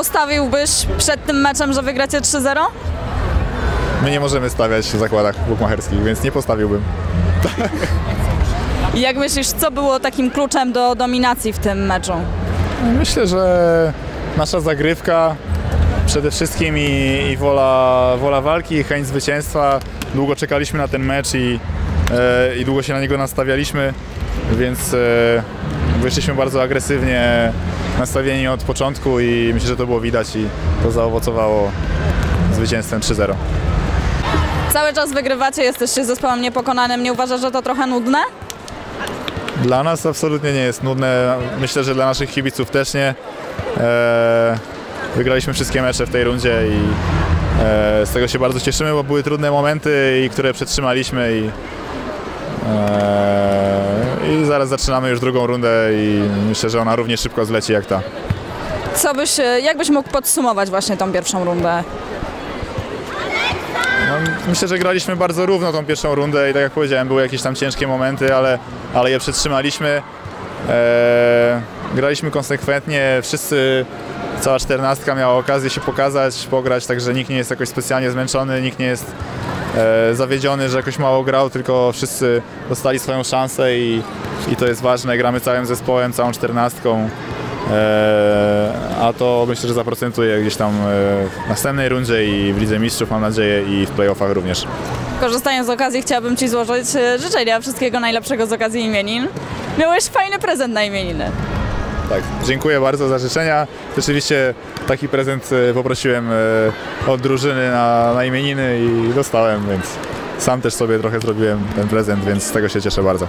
Postawiłbyś przed tym meczem, że wygracie 3-0? My nie możemy stawiać w zakładach bukmacherskich, więc nie postawiłbym. I jak myślisz, co było takim kluczem do dominacji w tym meczu? Myślę, że nasza zagrywka przede wszystkim i, i wola, wola walki, i chęć zwycięstwa. Długo czekaliśmy na ten mecz i, e, i długo się na niego nastawialiśmy, więc e, wyszliśmy bardzo agresywnie nastawieni od początku i myślę, że to było widać i to zaowocowało zwycięstwem 3-0. Cały czas wygrywacie, jesteście zespołem niepokonanym. Nie uważasz, że to trochę nudne? Dla nas absolutnie nie jest nudne. Myślę, że dla naszych kibiców też nie. E, wygraliśmy wszystkie mecze w tej rundzie i e, z tego się bardzo cieszymy, bo były trudne momenty, i które przetrzymaliśmy i, e, i zaraz zaczynamy już drugą rundę i myślę, że ona równie szybko zleci jak ta. Co byś, e, jak byś mógł podsumować właśnie tą pierwszą rundę? No, myślę, że graliśmy bardzo równo tą pierwszą rundę i tak jak powiedziałem, były jakieś tam ciężkie momenty, ale, ale je przetrzymaliśmy. E, graliśmy konsekwentnie, wszyscy, cała czternastka miała okazję się pokazać, pograć, także nikt nie jest jakoś specjalnie zmęczony, nikt nie jest zawiedziony, że jakoś mało grał, tylko wszyscy dostali swoją szansę i, i to jest ważne. Gramy całym zespołem, całą czternastką. E, a to myślę, że zaprocentuje gdzieś tam e, w następnej rundzie i w Lidze Mistrzów mam nadzieję i w playoffach również. Korzystając z okazji, chciałabym Ci złożyć e, życzenia wszystkiego najlepszego z okazji imienin. Miałeś fajny prezent na imieniny. Tak, dziękuję bardzo za życzenia. Rzeczywiście taki prezent e, poprosiłem e, od drużyny na, na imieniny i dostałem, więc sam też sobie trochę zrobiłem ten prezent, więc z tego się cieszę bardzo.